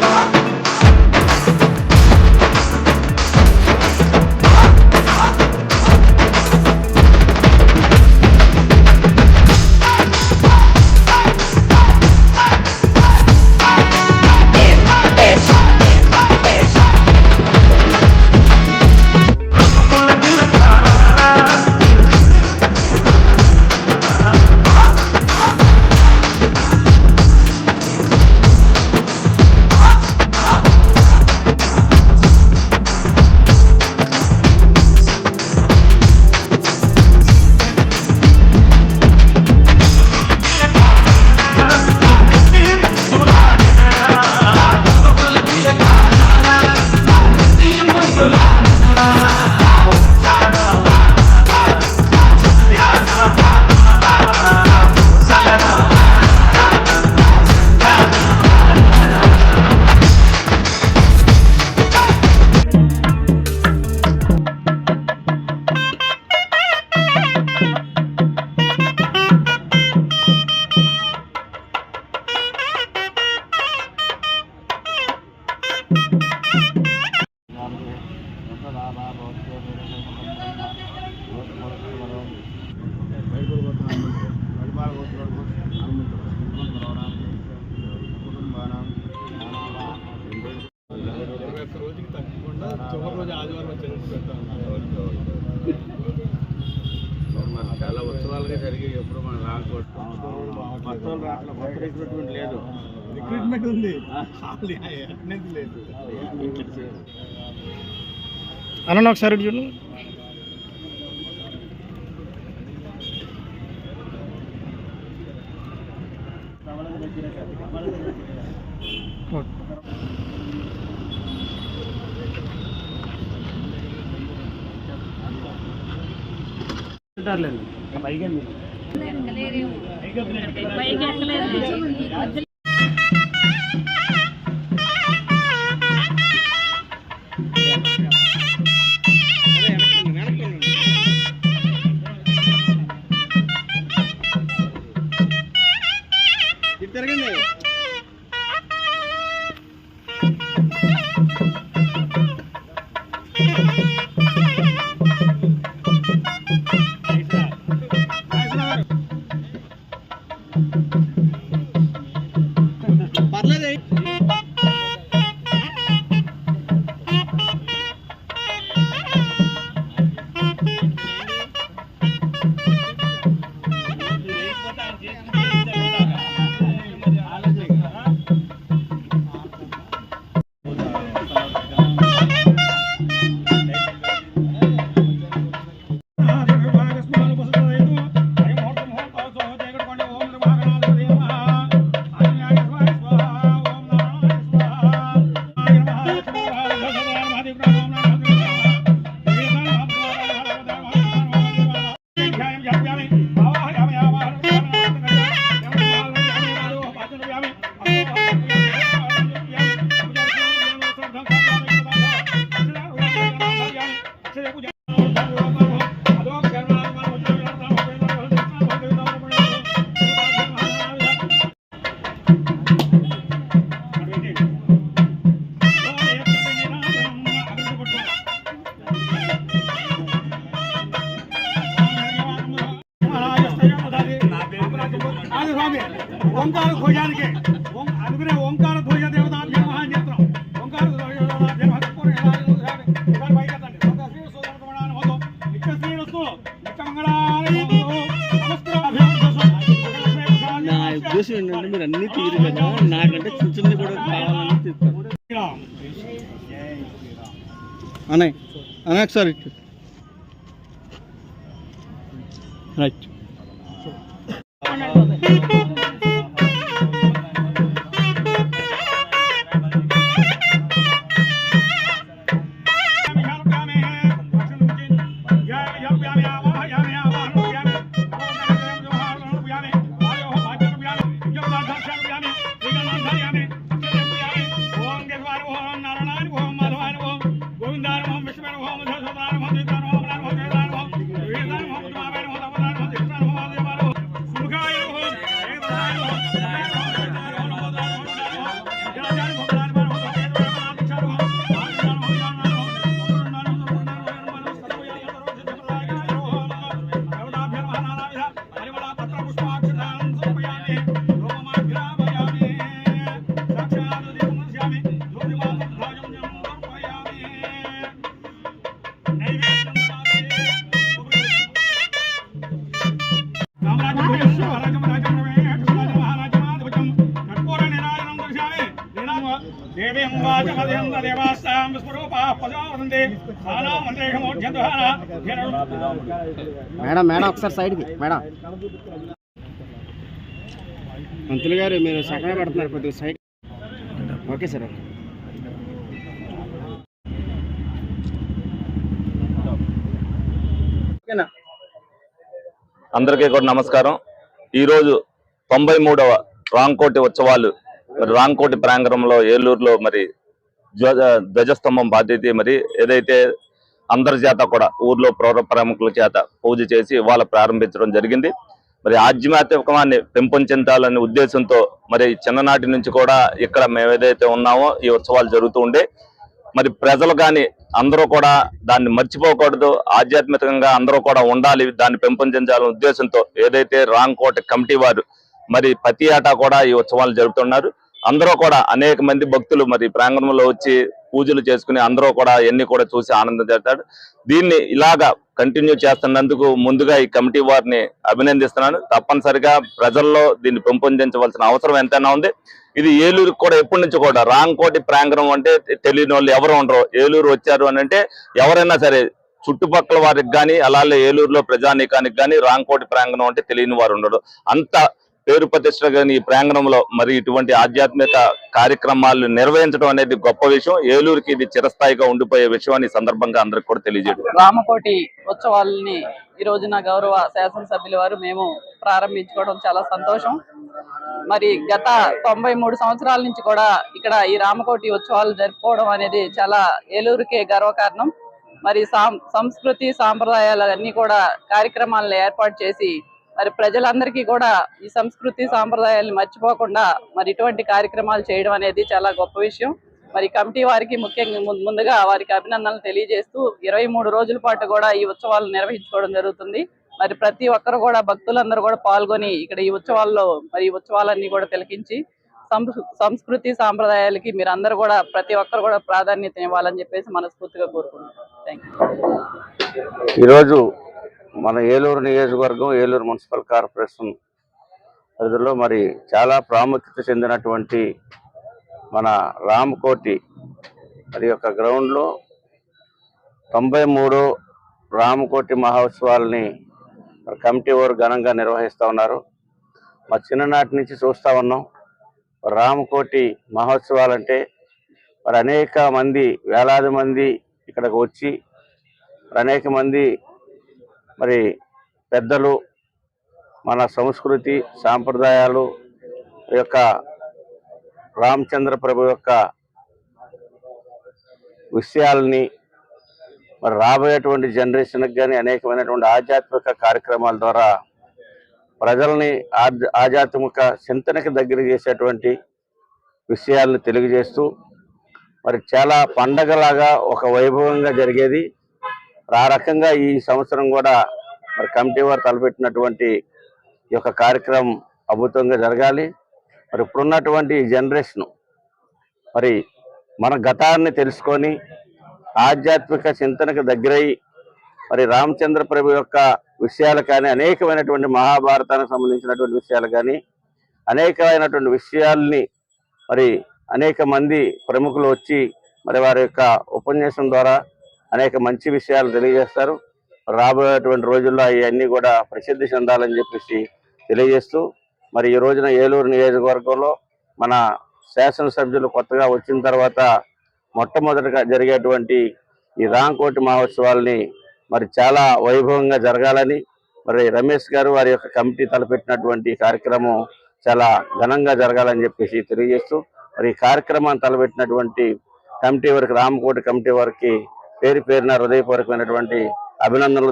Thank. చాలా ఉత్సవాలుగా జరిగాయి ఎప్పుడు మనం రాకూడదు. మొత్తం రావట్లేదు కొత్త రిక్రూట్మెంట్ లేదు. రిక్రూట్మెంట్ ఉంది. లేదు అన్న ఒకసారి చూడు. పైకి ఎక్కలేదు తిరగండి ಅನೇ ಅನಾಕ್ sorry. Right. Yeah, yeah, yeah, yeah, yeah. Thank you. Madam madam ఒకసారి సైడ్కి మేడం. మంత్రులు గారు మీరు సగమే పడుతున్నారు కొద్దిగా సైడ్. ఓకే సార్ అందరికీ కూడా నమస్కారం. ఈరోజు తొంభై మూడవ రాంకోటి ఉత్సవాలు మరి రాంకోటి ప్రాంగణంలో ఏలూరులో మరి ధ్వజస్తంభం బాధ్యత మరి ఏదైతే అందరి చేత కూడా ఊర్లో పౌర ప్రముఖుల చేత పూజ చేసి ఇవాళ ప్రారంభించడం జరిగింది. మరి ఆధ్యాత్మికమాన్ని పెంపొందించాలనే ఉద్దేశంతో మరి చిన్ననాటి నుంచి కూడా ఇక్కడ మేము ఏదైతే ఉన్నామో ఈ ఉత్సవాలు జరుగుతూ ఉండే. మరి ప్రజలు కానీ అందరూ కూడా దాన్ని మర్చిపోకూడదు. ఆధ్యాత్మికంగా అందరూ కూడా ఉండాలి దాన్ని పెంపొందించాలనే ఉద్దేశంతో ఏదైతే రాంకోట కమిటీ వారు మరి ప్రతి ఏటా కూడా ఈ ఉత్సవాలు జరుపుతున్నారు. అందరూ కూడా అనేక మంది భక్తులు మరి ప్రాంగణంలో వచ్చి పూజలు చేసుకుని అందరూ కూడా ఎన్ని కూడా చూసి ఆనందం చేస్తాడు. దీన్ని ఇలాగా కంటిన్యూ చేస్తున్నందుకు ముందుగా ఈ కమిటీ వారిని అభినందిస్తున్నాను. తప్పనిసరిగా ప్రజల్లో దీన్ని పెంపొందించవలసిన అవసరం ఎంతైనా ఉంది. ఇది ఏలూరుకి కూడా ఎప్పటి నుంచి కూడా రాంకోటి ప్రాంగణం అంటే తెలియని వాళ్ళు ఎవరు ఉండరు. ఏలూరు వచ్చారు అని అంటే ఎవరైనా సరే చుట్టుపక్కల వారికి కానీ అలాగే ఏలూరులో ప్రజానీకానికి కానీ రాంకోటి ప్రాంగణం అంటే తెలియని వారు ఉండడు అంత పేరు ప్రతిష్ట కానీ ఈ ప్రాంగణంలో మరి ఇటువంటి ఆధ్యాత్మిక కార్యక్రమాలు నిర్వహించడం అనేది గొప్ప విషయం. ఏలూరుకి ఇది చిరస్థాయిగా ఉండిపోయే విషయం అని సందర్భంగా అందరికి కూడా తెలియజేయడం. రామకోటి ఉత్సవాలని ఈ రోజున గౌరవ శాసనసభ్యుల వారు మేము ప్రారంభించుకోవడం చాలా సంతోషం. మరి గత తొంభై మూడు సంవత్సరాల నుంచి కూడా ఇక్కడ ఈ రామకోటి ఉత్సవాలు జరుపుకోవడం అనేది చాలా ఏలూరుకే గర్వకారణం. మరి సాం- సంస్కృతి సాంప్రదాయాలు అన్ని కూడా కార్యక్రమాలను ఏర్పాటు చేసి మరి ప్రజలందరికీ కూడా ఈ సంస్కృతి సాంప్రదాయాలను మర్చిపోకుండా మరి ఇటువంటి కార్యక్రమాలు చేయడం అనేది చాలా గొప్ప విషయం. మరి కమిటీ వారికి ముఖ్యంగా ముందుగా వారికి అభినందనలు తెలియజేస్తూ ఇరవై మూడు రోజుల పాటు కూడా ఈ ఉత్సవాలు నిర్వహించుకోవడం జరుగుతుంది. మరి ప్రతి ఒక్కరు కూడా భక్తులందరూ కూడా పాల్గొని ఇక్కడ ఈ ఉత్సవాల్లో మరి ఈ ఉత్సవాలన్నీ కూడా తిలకించి సంస్- సంస్కృతి సాంప్రదాయాలకి మీరు అందరూ కూడా ప్రతి ఒక్కరు కూడా ప్రాధాన్యత ఇవ్వాలని చెప్పేసి మనస్ఫూర్తిగా కోరుకుంటున్నాం. థ్యాంక్ ఈరోజు మన ఏలూరు నియోజకవర్గం ఏలూరు మున్సిపల్ కార్పొరేషన్ పరిధిలో మరి చాలా ప్రాముఖ్యత చెందినటువంటి మన రామకోటి మరి యొక్క గ్రౌండ్లో తొంభై మూడు రామకోటి మహోత్సవాలని కమిటీ వారు ఘనంగా నిర్వహిస్తూ ఉన్నారు. మా చిన్ననాటి నుంచి చూస్తూ ఉన్నాం. రామకోటి మహోత్సవాలంటే మరి అనేక మంది వేలాది మంది ఇక్కడికి వచ్చి అనేక మంది మరి పెద్దలు మన సంస్కృతి సాంప్రదాయాలు యొక్క రామచంద్ర ప్రభు యొక్క విషయాల్ని మరి రాబోయేటువంటి జనరేషన్కి కానీ అనేకమైనటువంటి ఆధ్యాత్మిక కార్యక్రమాల ద్వారా ప్రజల్ని ఆధ్యాత్మిక చింతనకి దగ్గర చేసేటువంటి విషయాలను తెలియజేస్తూ మరి చాలా పండగలాగా ఒక వైభవంగా జరిగేది. ఆ రకంగా ఈ సంవత్సరం కూడా మరి కమిటీ వారు తలపెట్టినటువంటి ఈ యొక్క కార్యక్రమం అద్భుతంగా జరగాలి. మరి ఇప్పుడున్నటువంటి జనరేషను జనరేషన్ మరి మన గతాన్ని తెలుసుకొని ఆధ్యాత్మిక చింతనకు దగ్గరై మరి రామచంద్ర ప్రభు యొక్క విషయాలు కానీ అనేకమైనటువంటి మహాభారతానికి సంబంధించినటువంటి విషయాలు కానీ అనేకమైనటువంటి విషయాల్ని మరి అనేక మంది ప్రముఖులు వచ్చి మరి వారి యొక్క ఉపన్యాసం ద్వారా అనేక మంచి విషయాలు తెలియజేస్తారు. రాబోయేటువంటి రోజుల్లో అవన్నీ కూడా ప్రసిద్ధి చెందాలని చెప్పేసి తెలియజేస్తూ మరి ఈ రోజున ఏలూరు నియోజకవర్గంలో మన శాసనసభ్యులు కొత్తగా వచ్చిన తర్వాత మొట్టమొదటిగా జరిగేటువంటి ఈ రాంకోటి మహోత్సవాల్ని మరి చాలా వైభవంగా జరగాలని మరి రమేష్ గారు వారి యొక్క కమిటీ తలపెట్టినటువంటి కార్యక్రమం చాలా ఘనంగా జరగాలని చెప్పేసి తెలియజేస్తూ మరి ఈ కార్యక్రమాన్ని తలపెట్టినటువంటి కమిటీ వారికి రామకోటి కమిటీ వారికి పేరు పేరున హృదయపూర్వకమైనటువంటి అభినందనలు